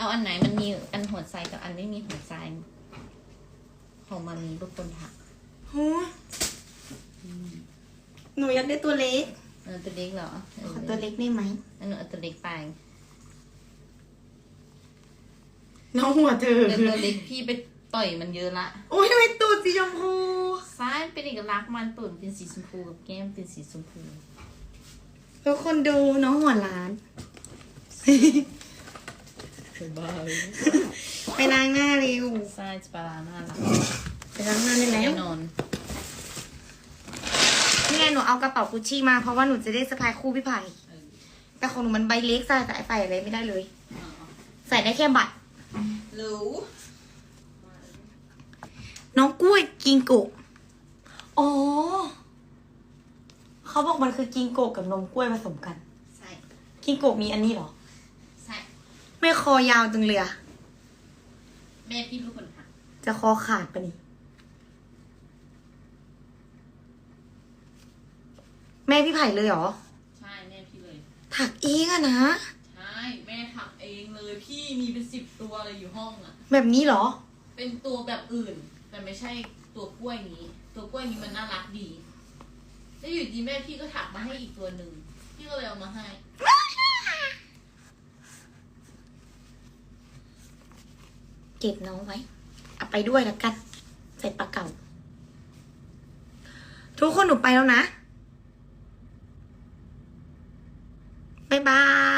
เอาอันไหนมันมีอันหัวใจกับอันไม่มีหัวใจ ของมันมีรูปคนถักโอ้ยหนูอยากได้ตัวเล็กเออตัวเล็กเหรอเอขออตัวเล็กได้ไหมอันนู้นเอาตัวเล็กไปน้องหัวเธอเดี๋ยวตัวเล็กพี่ไปต่อยมันเยอะละโอ้ยทำไมตูดสีชมพูซ้ายเป็นเอกลักษณ์มันตุ่นเป็นสีชมพูกับแก้มเป็นสีชมพูทุกคนดูน้องหัวล้านส บายไปล้างหน้าเร็วซ้ายปลาร้าน่ารักไปล้างหน้าได้แล้แน่วนอนนี่ไงหนูเอากระเป๋ากุชชี่มาเพราะว่าหนูจะได้สะพายคู่พี่ไผ่เออแต่ของหนูมันใบเล็กใส่สายไฟอะไรไม่ได้เลยเอาใส่ได้แค่บัตรๆรู้น้องกล้วยกิงโกะอ๋อ เขาบอกมันคือกิงโกะกับนมกล้วยผสมกัน ใส่กิงโกะมีอันนี้เหรอใส่ ไม่คอยาวจังเลยอะแม่พี่เป็นคนถักจะคอขาดปะนี่ แม่พี่ไผ่เลยเหรอ ใช่แม่พี่เลย ถักเองอะนะ ใช่แม่ถักเองเลยพี่มีเป็นสิบตัวเลยอยู่ห้องอะแบบนี้เหรอ เป็นตัวแบบอื่น แต่ไม่ใช่ตัวกล้วยนี้ ตัวกล้วยนี้มันน่ารักดี แล้วอยู่ดีแม่พี่ก็ถักมาให้อีกตัวหนึ่งพี่ก็เลยเอามาให้ เก็บน้องไว้เอาไปด้วยแล้วกันใส่ปากเก่า ทุกคนหนูไปแล้วนะ บ๊ายบาย